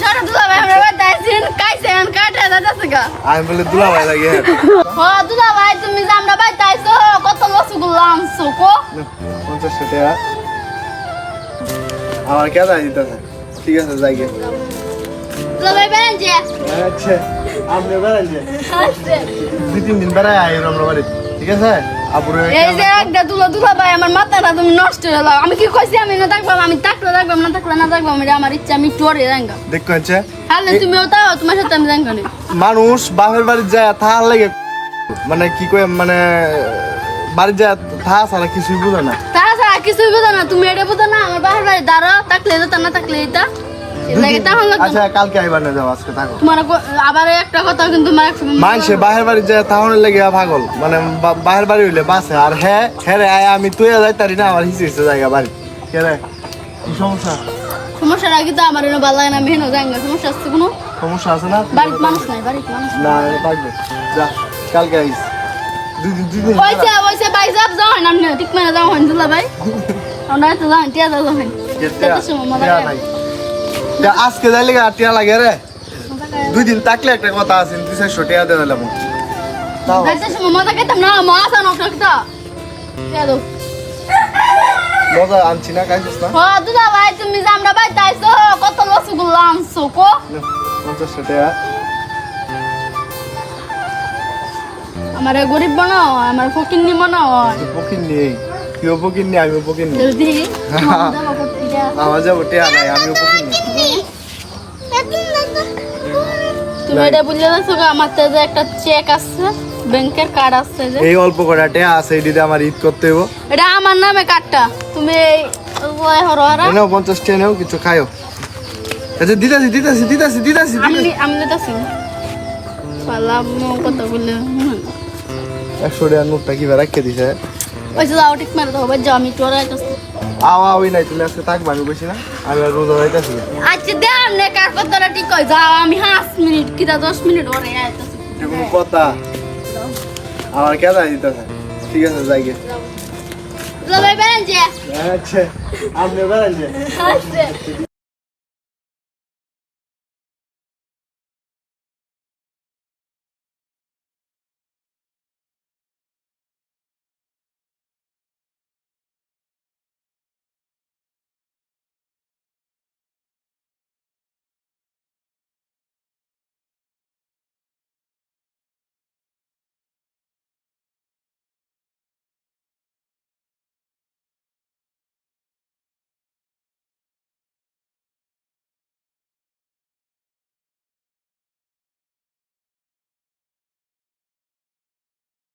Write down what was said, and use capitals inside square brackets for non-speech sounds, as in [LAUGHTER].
সারা দুলা ভাই আমরা বাড়িতে আইছেন কাইছেন কাটা যাচ্ছে গা। আমি বলে দুলা ভাই লাগে হ দুলা ভাই তুমি যে আমরা বাড়িতে আইছো কত রসগোল্লা আনছো কো? পঞ্চাশ টাকা। আমার কে দায় দিতেছে ঠিক আছে যাই গিয়ে দুলা ভাই বেরেন যে। আচ্ছা আপনি বেড়াই যে। আসছে। দুই তিন দিন বেড়াই আই আমরা বাড়ি ঠিক আছে? এই যে একটা দুলা দুলা ভাই আমার মাথাটা তুমি নষ্ট হয়ে গেল আমি কি কইছি আমি না থাকবাম আমি থাকলে থাকবাম না থাকলে না থাকবাম এটা আমার ইচ্ছা আমি দেখো তাহলে তোমার সাথে আমি নেই। মানুষ বাপের বাড়ি যায় থাকার লাগে মানে কি কয় মানে বাড়ি যায় থাকা ছাড়া কিছুই বুঝে না। তাছাড়া কিছুই বুঝো না তুমি এটা বুঝো না আমার বাহির বাড়ি দাঁড়ো থাকলে না থাকলে এটা আচ্ছা কালকে আইবার না যাও আজকে থাকো। তোমার আবার একটা কথা কিন্তু মনে মানুষে। বাহের বাড়ি যায় তাহলে লেগে পাগল। মানে বাহের বাড়ি হইলে বাসে। আর হ্যাঁ হ্যাঁ রে আমি তুই যাই তারি না আমার হিসে হিসে জায়গা বাড়ি। কে রে? কি সমস্যা? সমস্যাটা কিন্তু আমার এনে ভালো লাগে না হেন যাঙ্গা সমস্যা আছে কোনো? সমস্যা আছে না? বাড়িতে মানুষ নাই বাড়িতে মানুষ না থাকবে যা কালকে আইস। ওইসে ওইসে ভাই যাব যাও না ঠিক মানে যাও হয় দুলা ভাই। [LAUGHS] আমরা তো যাও টিয়া যাও যেতে কত সময় মজা টিয়া। টিয়া আজকে যাইলে আর টিয়া লাগে রে। দুই দিন থাকলে একটা কথা আছে দুই চারশো টিয়া দিয়ে দিলাম মজা আনছি না খাইছিস না? হ দুলা ভাই তুমি যে আমরা বাড়িতে আইছো কত রসগোল্লা আনছো কো। নে, পঞ্চাশটা টিয়া। আমার গরিব বানাও আমার ফকিন্নি বানাও। পকিন নেই কেউ পকিন নেই আমিও [LAUGHS] আমার যাব টিয়া নাই। আমিও পকিন তুমি এটা বুঝলে যাচ্ছো আমার তো একটা চেক আছে ব্যাংকের কার্ড আছে যে। এই অল্প টিয়া আছে এটিতে আমার ঈদ করতে হইব। এটা আমার নামে কার্ডটা তুমি ওই হরো এনেও পঞ্চাশ টিয়া নেও কিছু খাইও। আচ্ছা দিতাছি দিতাছি দিতাছি দিতাছি আমি আমি নিতেছি পালা কথা বললে একশো টিয়ার নোটটা কি রাখিয়ে দিছে? ওই যে ঠিক মারে যাও আমি তোর আইতাছি আওয়া ওই নাই তুমি আজকে থাকবা আমি বসি না। আমি আর রোজা হইতাছি আচ্ছা ঠিক কই যাও আমি পাঁচ মিনিট কিটা দশ মিনিট ওরে আইতাছি কোনো কথা। আমার কে দিতেছে। ঠিক আছে যাই গে। ভাই বেরেন যে। আচ্ছা আপনি যে। আচ্ছা।